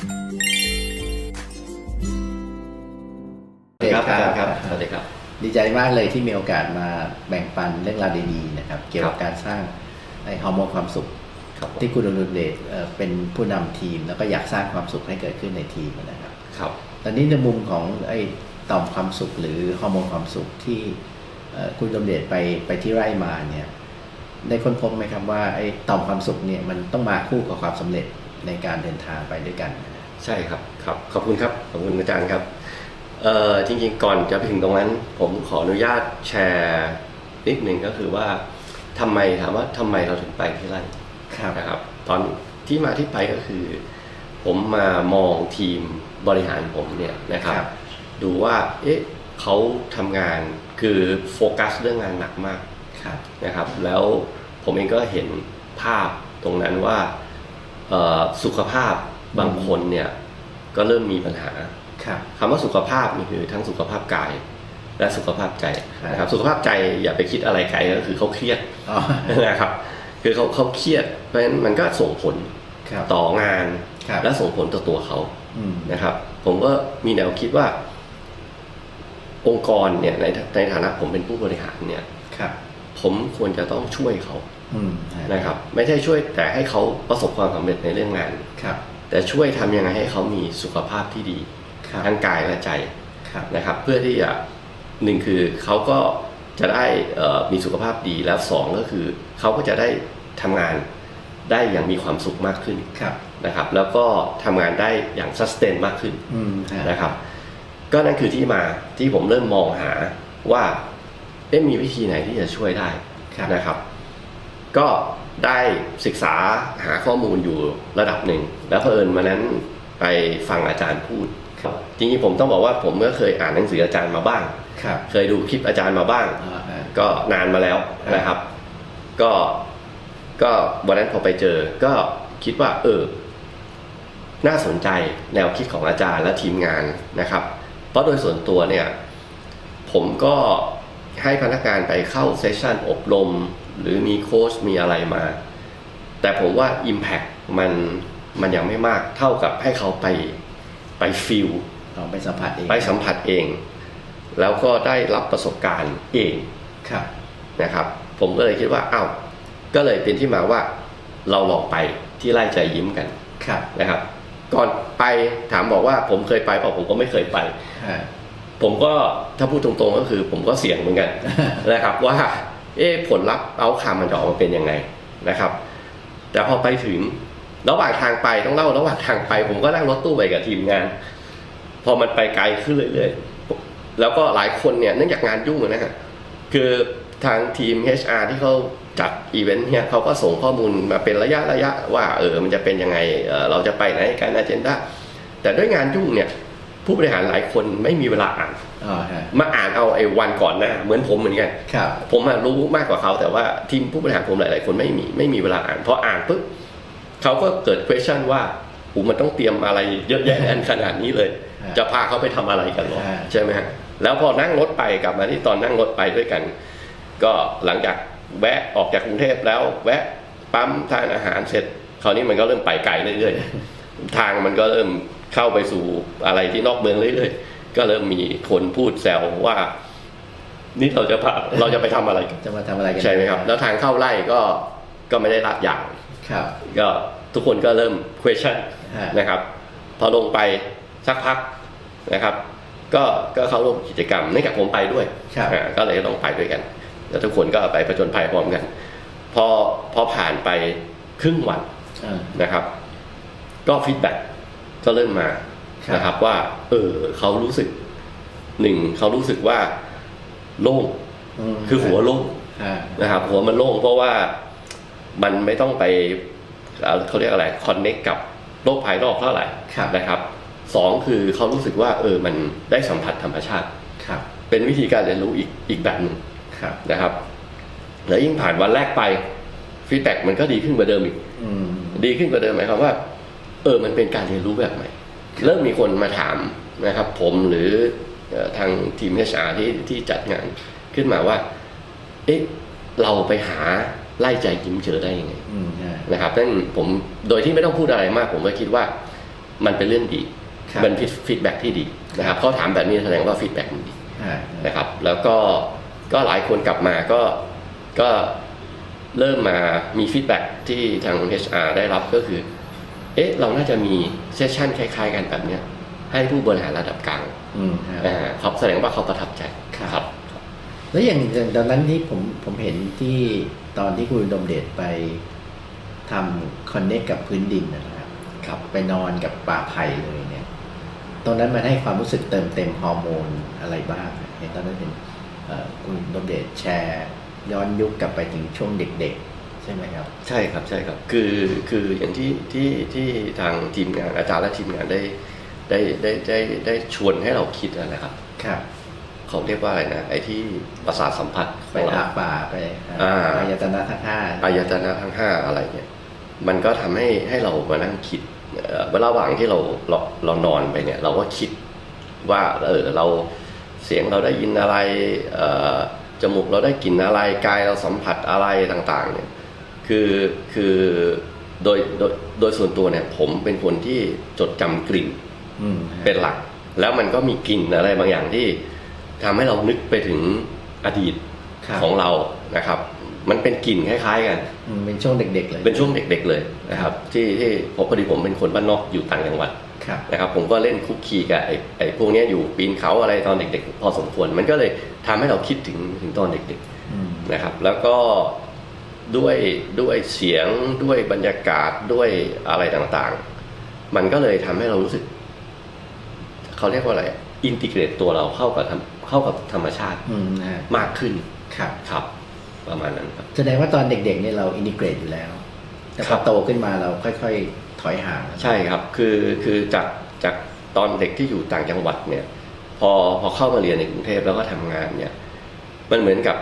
ครับอาจารย์ครับสวัสดีครับ ดีใจมากเลยที่มีโอกาสมาแบ่งปันเรื่องราวดีๆนะครับ เกี่ยวกับการสร้างไอ้ฮอร์โมนความสุขครับผมที่คุณอนุเดชเอ่อเป็นผู้นำทีม แล้วก็อยากสร้างความสุขให้เกิดขึ้นในทีมนะครับ ครับ ตอนนี้ในมุมของไอ้ต่อมความสุขหรือฮอร์โมนความสุขที่เอ่อคุณอนุเดชไปไปที่ไร่มาเนี่ยได้ค้นพบไหมครับว่าไอ้ต่อมความสุขเนี่ยมันต้องมาคู่กับความสำเร็จ ในการเดินทางไปด้วยกันนะใช่ครับครับ ขอบคุณครับ ขอบคุณอาจารย์ครับเอ่อจริงๆ ก่อนจะไปถึงตรงนั้น ผมขออนุญาตแชร์นิดหนึ่งก็คือว่าทำไมถามว่าทำไมเราถึงไปที่ไร่ครับนะครับ ตอนที่มาที่ไปก็คือ ผมมามองทีมบริหารผมเนี่ยนะครับ ครับ ดูว่าเอ๊ะเขาทำงานคือโฟกัสเรื่องงานหนักมาก ครับ นะครับแล้วผมเองก็เห็นภาพตรงนั้นว่าเอ่อ สุขภาพบางคนเนี่ยก็เริ่มมีปัญหาครับคำว่าสุขภาพนี่คือทั้งสุขภาพกาย และสุขภาพใจครับนะครับสุขภาพใจอย่าไปคิดอะไรไกลก็คือเขาเครียดอ๋อนะครับคือเขาเขาเครียดเพราะฉะนั้นมันก็ส่งผลครับต่องานครับและส่งผลต่อตัวเขาอืมนะครับ ผมก็มีแนวคิดว่า องค์กรเนี่ยในในฐานะผมเป็นผู้บริหารเนี่ยครับผมควรจะต้องช่วยเขาอืม นะครับ ไม่ใช่ช่วยแต่ให้เขาประสบความสำเร็จในเรื่องงานครับ แต่ช่วยทำยังไงให้เขามีสุขภาพที่ดีครับทั้งกายและใจครับนะครับ เพื่อที่จะหนึ่งคือเขาก็จะได้เอ่อมีสุขภาพดีแล้วสองก็คือเขาก็จะได้ทำงานได้อย่างมีความสุขมากขึ้นครับนะครับ แล้วก็ทำงานได้อย่างซัสเตนมากขึ้นอืมฮะนะครับ ก็นั่นคือที่มาที่ผมเริ่มมองหาว่าเอ๊ะมีวิธีไหนที่จะช่วยได้ครับนะครับ ก็ได้ศึกษาหาข้อมูลอยู่ระดับหนึ่ง แล้วเผอิญมานั้นไปฟังอาจารย์พูดครับจริงๆผมต้องบอกว่าผมก็เคยอ่านหนังสืออาจารย์มาบ้าง ครับเคยดูคลิปอาจารย์มาบ้าง อ่าฮะก็นานมาแล้วนะครับ ก็ก็วันนั้นพอไปเจอ ก็คิดว่า เออ น่าสนใจแนวคิดของอาจารย์และทีมงานนะครับ เพราะโดยส่วนตัวเนี่ย ผมก็ให้พนักงานไปเข้าเซสชันอบรม หรือมีโค้ชมีอะไรมา แต่ผมว่า Impact มันมันยังไม่มากเท่ากับให้เขาไปไปฟิลลองไปสัมผัสเองไปสัมผัสเอง แล้วก็ได้รับประสบการณ์เองครับนะครับ ผมก็เลยคิดว่าอ้าวก็เลยเป็นที่มาว่าเราลองไปที่ไร่ใจยิ้มกันครับนะครับ ก่อนไปถามบอกว่าผมเคยไปเปล่าผมก็ไม่เคยไปฮะผมก็ถ้าพูดตรงๆก็คือ ผมก็เสี่ยงเหมือนกันนะครับว่า เอ๊ผลลัพธ์เอาคำมันจะออกมาเป็นยังไงนะครับ แต่พอไปถึงระหว่างทางไปต้องเล่าระหว่างทางไป ผมก็นั่งรถตู้ไปกับทีมงาน พอมันไปไกลขึ้นเรื่อยๆแล้วก็หลายคนเนี่ยเนื่องจากงานยุ่งอนะฮะคือทางทีม HR ที่เขาจัดอีเวนต์เนี่ยเขาก็ส่งข้อมูลมาเป็นระยะระยะว่าเออมันจะเป็นยังไงเออเราจะไปไหนการอาเจนดาแต่ด้วยงานยุ่งเนี่ยผู้บริหารหลายคนไม่มีเวลาอ่าน อ๋อฮะมาอ่านเอาไอ้วันก่อนหน้า เหมือนผมเหมือนกัน ครับ ผมอะรู้มากกว่าเขาแต่ว่าทีมผู้บริหารผมหลาย ๆ คนไม่มีไม่มีเวลาอ่านพออ่านปุ๊บเขาก็เกิด question ว่าอูมันต้องเตรียมอะไรเยอะแยะอันขนาดนี้เลย ฮะจะพาเขาไปทำอะไรกันหรอฮะ ใช่ไหมฮะแล้วพอนั่งรถไปกลับมาที่ตอนนั่งรถไปด้วยกัน ก็หลังจากแวะออกจากกรุงเทพแล้ว แวะปั๊มทานอาหารเสร็จ คราวนี้มันก็เริ่มไปไกลเรื่อยๆ ทางมันก็เริ่มเข้าไปสู่อะไรที่นอกเมืองเรื่อยๆ ก็เริ่มมีคนพูดแซวว่า นี่เราจะพาเราจะไปทำอะไรกันจะมาทำอะไรกันใช่ไหมครับ แล้วทางเข้าไล่ก็ก็ไม่ได้ลาดยางครับ ก็ทุกคนก็เริ่ม question ฮะ นะครับ พอลงไปสักพักนะครับ ก็ก็เข้าร่วมกิจกรรมเนื่องจากผมไปด้วยครับ อ่าก็เลยต้องไปด้วยกัน แล้วทุกคนก็ไปผจญภัยพร้อมกัน พอพอผ่านไปครึ่งวัน อ่า นะครับก็ฟีดแบ็กก็เริ่มมาครับ นะครับว่า เออเขารู้สึกหนึ่งเขารู้สึกว่าโล่งมคือหัวโล่งฮะนะครับหัวมันโล่งเพราะว่ามันไม่ต้องไปเอ่อเขาเรียกอะไรคอนเน็กกับโลกภายนอกเท่าไหร่ครับนะครับสองคือเขารู้สึกว่าเออมันได้สัมผัสธรรมชาติครับเป็นวิธีการเรียนรู้อีกอีกแบบหนึ่งครับนะครับแล้วยิ่งผ่านวันแรกไปฟีดแบ็กมันก็ดีขึ้นกว่าเดิมอีกอืมดีขึ้นกว่าเดิมหมายความว่า เออมันเป็นการเรียนรู้แบบใหม่ เริ่มมีคนมาถามนะครับ ผมหรือเอ่อทางทีมเอชาที่ที่จัดงานขึ้นมาว่า เอ๊ะ เราไปหาไล่ใจยิ้มเจอได้ยังไงอืมฮะนะครับนั่นผมโดยที่ไม่ต้องพูดอะไรมาก ผมก็คิดว่ามันเป็นเรื่องดีครับมันฟีดแบ็ที่ดีนะครับเขาถามแบบนี้แสดงว่าฟีดแบ็มันดีอ่านะครับ แล้วก็ก็หลายคนกลับมาก็ก็เริ่มมามีฟีดแบ็ที่ทาง HR ได้รับก็คือ เอ๊ะ เราน่าจะมีเซสชันคล้าย ๆ กันแบบเนี้ยให้ผู้บริหารระดับกลางอืมฮะอ่าเขาแสดงว่าเขาประทับใจครับ แล้วอย่างอย่างตอนนั้นที่ผมผมเห็นที่ตอนที่คุณอุดมเดชไปทำคอนเน c t กับพื้นดินนะครับครับไปนอนกับป่าไผ่เลยเนี่ยตรงนั้นมันให้ความรู้สึกเติมเต็มฮอร์โมนอะไรบ้างเห็นตอนนั้นเห็นเอ่อคุณอุดมเดชแชร์ ย้อนยุคกลับไปถึงช่วงเด็กๆ ใช่ไหมครับ ใช่ครับใช่ครับ คือคืออย่างที่ที่ที่ทางทีมงานอาจารย์และทีมงานได้ได้ได้ได้ได้ชวนให้เราคิดนะครับ ครับ เขาเรียกว่าอะไรนะไอ้ที่ประสาทสัมผัสขไปองเรา อาป่าไปอ่า อายตนะทั้งห้าอายตนะทั้งห้าอะไรเนี่ยมันก็ทำให้ให้เรามานั่งคิดเอ่อระหว่างที่เราเราเรานอนไปเนี่ย เราก็คิดว่าเออเราเสียงเราได้ยินอะไรเอ่อจมูกเราได้กลิ่นอะไรกายเราสัมผัสอะไรต่าง ๆ เนี่ย คือคือโดยโดยโดยส่วนตัวเนี่ย ผมเป็นคนที่จดจำกลิ่นอืมฮะเป็นหลัก แล้วมันก็มีกลิ่นอะไรบางอย่างที่ทำให้เรานึกไปถึงอดีตครับของเรานะครับ มันเป็นกลิ่นคล้ายๆกัน อืมเป็นช่วงเด็ก ๆ เลยเป็นช่วงเด็ก ๆ เลยนะครับ ที่ที่ผมพอดีผมเป็นคนบ้านนอกอยู่ต่างจังหวัด ครับ นะครับผมก็เล่นคุกคีกับไอ้ไอ้พวกเนี้ยอยู่ปีนเขาอะไรตอนเด็ก ๆ พอสมควร มันก็เลยทำให้เราคิดถึงถึงตอนเด็กๆอืมนะครับ แล้วก็ ด้วยด้วยเสียงด้วยบรรยากาศด้วยอะไรต่างๆ มันก็เลยทำให้เรารู้สึก เขาเรียกว่าอะไรอินทิเกรตตัวเราเข้ากับธรรมเข้ากับธรรมชาติอืมฮะมากขึ้นครับครับ ประมาณนั้นครับแสดงว่าตอนเด็กๆเนี่ยเราอินทิเกรตอยู่แล้ว แต่พครัอบโตขึ้นมาเราค่อยๆ ถอยห่างใช่ครับ คือคือจากจากตอนเด็กที่อยู่ต่างจังหวัดเนี่ย พอพอเข้ามาเรียนในกรุงเทพแล้วก็ทำงานเนี่ย มันเหมือนกับ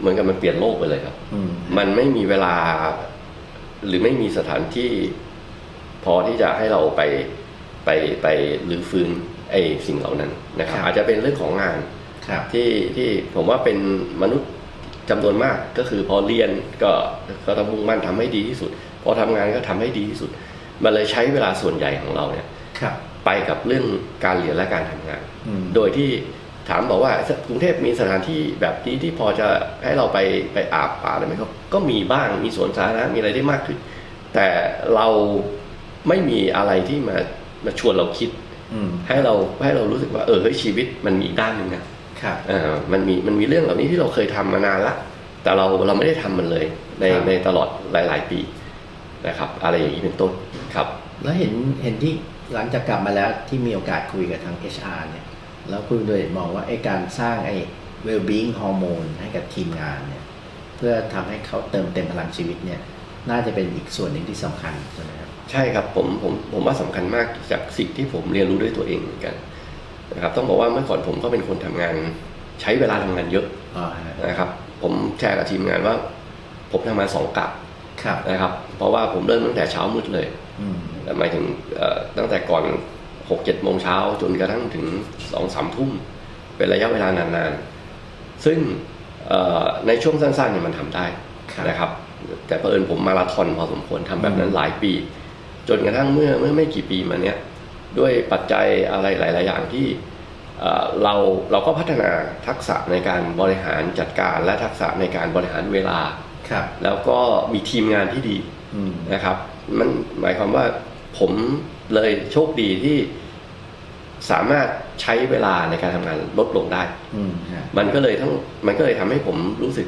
เหมือนกับมันเปลี่ยนโลกไปเลยครับ อืม มันไม่มีเวลา หรือไม่มีสถานที่ พอที่จะให้เราไปไปไปหรือฟื้นไอ้สิ่งเหล่านั้นนะครับ อาจจะเป็นเรื่องของงาน ครับ ที่ที่ผมว่าเป็นมนุษย์จำนวนมากก็คือพอเรียนก็ก็ต้องมุ่งมั่นทำให้ดีที่สุด พอทำงานก็ทำให้ดีที่สุด มันเลยใช้เวลาส่วนใหญ่ของเราเนี่ย ครับ ไปกับเรื่องการเรียนและการทำงาน อืม โดยที่ ถามบอกว่ากรุงเทพมีสถานที่แบบนี้ที่พอจะให้เราไปไปอาบป่าได้ไหมก็ก็มีบ้างมีสวนสาธารณะมีอะไรได้มากขึ้น แต่เราไม่มีอะไรที่มามาชวนเราคิดอืมให้เราให้เรารู้สึกว่าเออเฮ้ยชีวิตมันมีอีกด้านหนึ่งนะครับเออมันมีมันมีเรื่องเหล่านี้ที่เราเคยทำมานานละ แต่เราเราไม่ได้ทำมันเลยในครับในตลอดหลาย ๆ ปีนะครับ อะไรอย่างนี้เป็นต้นครับ แล้วเห็นเห็นที่หลังจากกลับมาแล้วที่มีโอกาสคุยกับทาง HR เนี่ย แล้วคุณโดยมองว่าไอ้การสร้างไอ้ well-being hormone ให้กับทีมงานเนี่ยเพื่อทำให้เขาเติมเต็มพลังชีวิตเนี่ยน่าจะเป็นอีกส่วนหนึ่งที่สำคัญใช่ไหมครับใช่ครับผมผมผมว่าสำคัญมากจากสิ่งที่ผมเรียนรู้ด้วยตัวเองเหมือนกันนะครับต้องบอกว่าเมื่อก่อนผมก็เป็นคนทำงานใช้เวลาทำงานเยอะอ๋อฮะนะครับผมแชร์กับทีมงานว่า ผมทำงานสองกะครับนะครับ เพราะว่าผมเริ่มตั้งแต่เช้ามืดเลยอืมหมายถึงเอ่อตั้งแต่ก่อน หกเจ็ดโมงเช้าจนกระทั่งถึงสองสามทุ่มเป็นระยะเวลานานๆ ซึ่งเอ่อในช่วงสั้นๆเนี่ยมันทำได้ครับนะครับ แต่เผอิญผมมาราธอนพอสมควรทำแบบนั้นหลายปี จนกระทั่งเมื่อเมื่อไม่กี่ปีมาเนี้ยด้วยปัจจัยอะไรหลาย ๆ อย่างที่เอ่อเราเราก็พัฒนาทักษะในการบริหารจัดการและทักษะในการบริหารเวลาครับแล้วก็มีทีมงานที่ดีอืมนะครับ มันหมายความว่าผม เลยโชคดีที่สามารถใช้เวลาในการทำงานลดลงได้ อืมฮะ มันก็เลยทั้งมันก็เลยทำให้ผมรู้สึก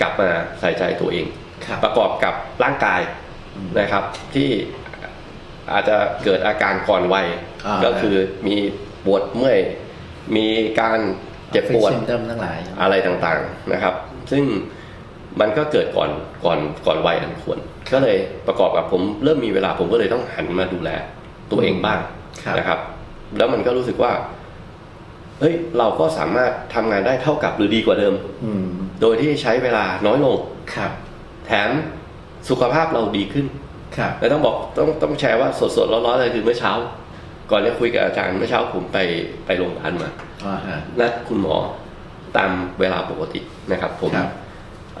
กลับมาใส่ใจตัวเอง ครับประกอบกับร่างกายอืมนะครับ ที่อาจจะเกิดอาการก่อนวัยอ่า ก็คือมีปวดเมื่อย มีการเจ็บปวด ซิมเติมทั้งหลาย อะไรต่างๆนะครับ ซึ่งมันก็เกิดก่อนก่อนก่อนวัยอันควร ก็เลยประกอบกับผมเริ่มมีเวลาผมก็เลยต้องหันมาดูแล ตัวเองบ้างครับนะครับ แล้วมันก็รู้สึกว่าเฮ้ยเราก็สามารถทำงานได้เท่ากับหรือดีกว่าเดิม อืมโดยที่ใช้เวลาน้อยลงครับ แถมสุขภาพเราดีขึ้นครับแล้วต้องบอกต้องต้องแชร์ว่าสดๆร้อนๆเลยคือเมื่อเช้า ก่อนจะคุยกับอาจารย์เมื่อเช้าผมไปไปโรงพยาบาลมาอ๋อฮะนัดคุณหมอตามเวลาปกตินะครับ ผมครับ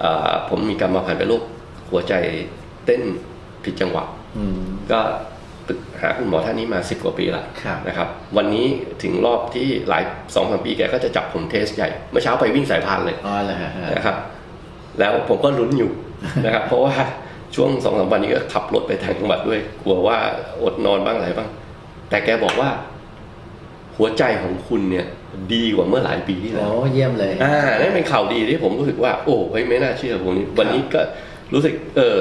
เอ่อผมมีกรรมพันธุ์เป็นโรคหัวใจเต้นผิดจังหวะอืมก็ปรึ กหาคุณหมอท่านนี้มาสิบกว่าปีละครับนะครับ วันนี้ถึงรอบที่หลายสองสามปีแกก็จะจับผมเทสใหญ่ เมื่อเช้าไปวิ่งสายพานเลยอ๋อเหรอฮะฮะนะครับ แล้วผมก็ลุ้นอยู่นะครับ เพราะว่าช่วงสองสามวันนี้ก็ขับรถไปทางจังหวัดด้วย กลัวว่าอดนอนบ้างอะไรบ้าง แต่แกบอกว่า หัวใจของคุณเนี่ย ดีกว่าเมื่อหลายปีที่แล้โอ้วเยี่ยมเลย อ่านั่นเป็นข่าวดีที่ผมรู้สึกว่า โอ้เฮ้ยไม่น่าเชื่อวันนี้ วันนี้ก็รู้สึก เออ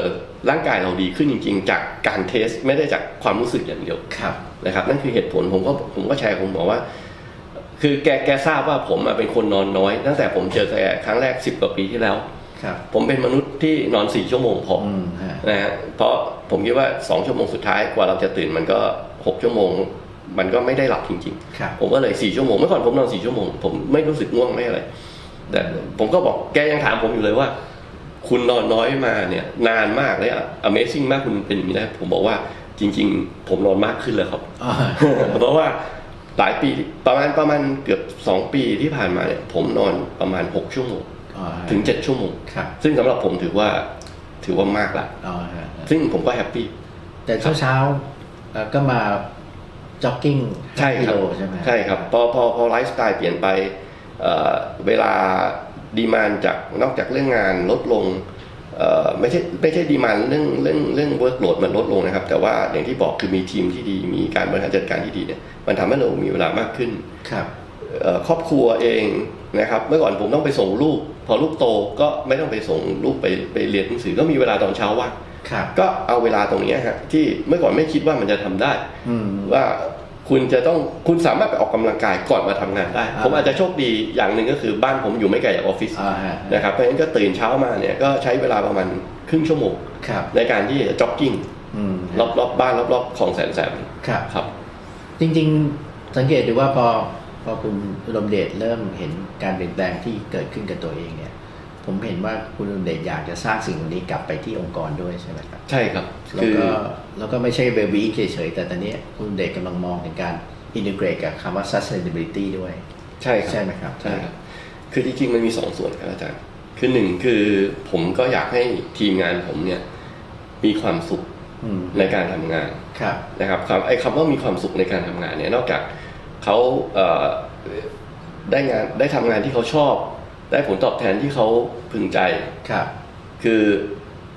ร่างกายเราดีขึ้นจริง ๆ จากการเทสไม่ได้จากความรู้สึกอย่างเดียวครับนะครับ นั่นคือเหตุผลผมก็ผมก็แชร์ผมบอกว่า คือแกแกทราบว่าผมอะเป็นคนนอนน้อย ตั้งแต่ผมเจอแกครั้งแรกสิบกว่าปีที่แล้วครับผมเป็นมนุษย์ที่นอนสี่ชั่วโมงพออืมฮะนะฮะเพราะผมคิดว่าสองชั่วโมงสุดท้ายกว่าเราจะตื่นมันก็หกชั่วโมง มันก็ไม่ได้หลับจริงๆครับผมก็เลยสี่ชั่วโมงเมื่อก่อนผมนอนสี่ชั่วโมง ผมไม่รู้สึกง่วงไม่อะไรแต่ผมก็บอกแกยังถามผมอยู่เลยว่า คุณนอนน้อยมาเนี่ยนานมากเลยอะ Amazing มากคุณเป็นอย่างนี้ได้ผมบอกว่าจริง ๆ ผมนอนมากขึ้นเลยครับอ๋อเพราะว่าหลายปีประมาณประมาณเกือบสองปีที่ผ่านมาเนี่ยผมนอนประมาณหกชั่วโมงอ๋อฮะถึงเจ็ดชั่วโมงครับซึ่งสำหรับผมถือว่าถือว่ามากละอ๋อฮะซึ่งผมก็แฮปปี้ แต่เช้าเช้าๆเอ่อก็มาจ็อกกิ้งใช่กิครัโลบใช่ไหมใช่ครับ พอพอพอไลฟ์สไตล์เปลี่ยนไปเอ่อเวลา ดีมานจากนอกจากเรื่องงานลดลงเอ่อไม่ใช่ไม่ใช่ดีมานเรื่องเรื่องเรื่องเวิร์กโหลดมันลดลงนะครับ แต่ว่าอย่างที่บอกคือมีทีมที่ดี มีการบริหารจัดการที่ดีเนี่ยมันทำให้เรามีเวลามากขึ้นครับเอ่อครอบครัวเองนะครับเมื่อก่อนผมต้องไปส่งลูก พอลูกโตก็ไม่ต้องไปส่งลูกไปไปเรียนหนังสือก็มีเวลาตอนเช้าว่างครับก็เอาเวลาตรงเนี้ยฮะที่เมื่อก่อนไม่คิดว่ามันจะทำได้อืมว่า คุณจะต้องคุณสามารถไปออกกำลังกายก่อนมาทำงานได้อ่าผมอาจจะโชคดีอย่างหนึ่งก็คือบ้านผมอยู่ไม่ไกลจากออฟฟิศอ่าฮะนะครับเพราะฉะนั้นก็ตื่นเช้ามาเนี่ยก็ใช้เวลาประมาณครึ่งชั่วโมงครับในการที่จะจ็อกกิ้งอืมรอบรอบบ้านรอบรอบของแสนแสบครับครับ จริงๆสังเกตดูว่าพอพอคุณอุดมเดชเริ่มเห็นการเปลี่ยนแปลงที่เกิดขึ้นกับตัวเองเนี่ย ผมเห็นว่าคุณอุดมเดชอยากจะสร้างสิ่งเหล่านี้กลับไปที่องค์กรด้วยใช่ไหมครับ ใช่ครับแล้วคือก็แล้วก็ไม่ใช่เบบีเฉยๆ แต่ตอนนี้คุณอุดมเดชกำลังมองถึงการอินทิเกรตกับคำว่า sustainability ด้วย ใช่ครับใช่ไหมครับใช่ครับ คือจริงๆมันมีสองส่วนครับอาจารย์คือหนึ่งคือผมก็อยากให้ทีมงานผมเนี่ยมีความสุขอืมในการทำงานครับนะครับคำไอ้คำว่ามีความสุขในการทำงานเนี่ยนอกจากเขาเอ่อได้งานได้ทำงานที่เขาชอบ ได้ผลตอบแทนที่เขาพึงใจครับ คือ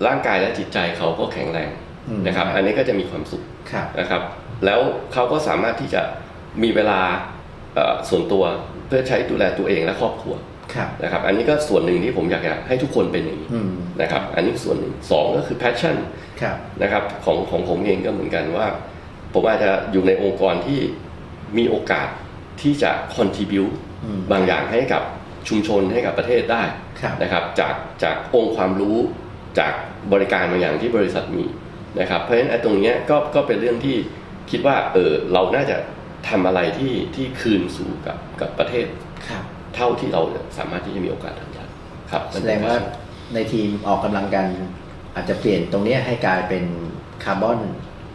ร่างกายและจิตใจเขาก็แข็งแรงอืมนะครับ อันนี้ก็จะมีความสุขครับนะครับ แล้วเขาก็สามารถที่จะมีเวลาเอ่อส่วนตัวเพื่อใช้ดูแลตัวเองและครอบครัวครับนะครับ อันนี้ก็ส่วนหนึ่งที่ผมอยากจะให้ทุกคนเป็นอย่างนี้อืมนะครับ อันนี้ส่วนหนึ่งสองก็คือ passion ครับนะครับของของผมเองก็เหมือนกันว่า ผมอาจจะอยู่ในองค์กรที่มีโอกาสที่จะ contribute อืมบางอย่างให้กับ ชุมชนให้กับประเทศได้ครับนะครับจากจากองค์ความรู้จากบริการบางอย่างที่บริษัทมีนะครับเพราะฉะนั้นไอ้ตรงเนี้ยก็ก็เป็นเรื่องที่คิดว่าเออเราน่าจะทำอะไรที่ที่คืนสู่กับกับประเทศครับเท่าที่เราสามารถที่จะมีโอกาสทำได้ครับแสดงว่าในทีมออกกำลังกัน อาจจะเปลี่ยนตรงเนี้ยให้กลายเป็นคาร์บอน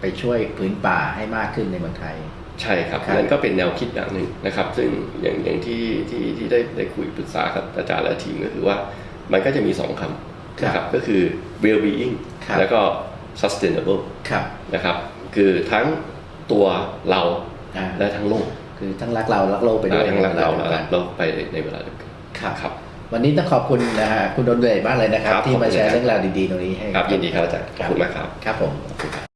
ไปช่วยพื้นป่าให้มากขึ้นในเมืองไทย ใช่ครับครับนั่นก็เป็นแนวคิดอย่างหนึ่งนะครับ ซึ่งอย่างอย่างที่ที่ที่ได้ได้คุยปรึกษากับอาจารย์และทีมก็คือว่ามันก็จะมีสองคำนะครับก็คือ well being ครับแล้วก็ sustainable ครับนะครับ คือทั้งตัวเราอ่าและทั้งโลก คือทั้งรักเรารักโลกไปด้วยทั้งรักเราในวลและดียวรักันกโลกไปในเวลาเดียวกันครับครับวันนี้ต้องขอบคุณนะฮะคุณดนเดชมากเลยนะครับครับที่ขอบคุมาณแชร์ครับเรื่องราวดีๆตรงนี้ให้ครับยินดีครับอาจารย์ขอบคุณมากครับครับผมขอบคุณครับ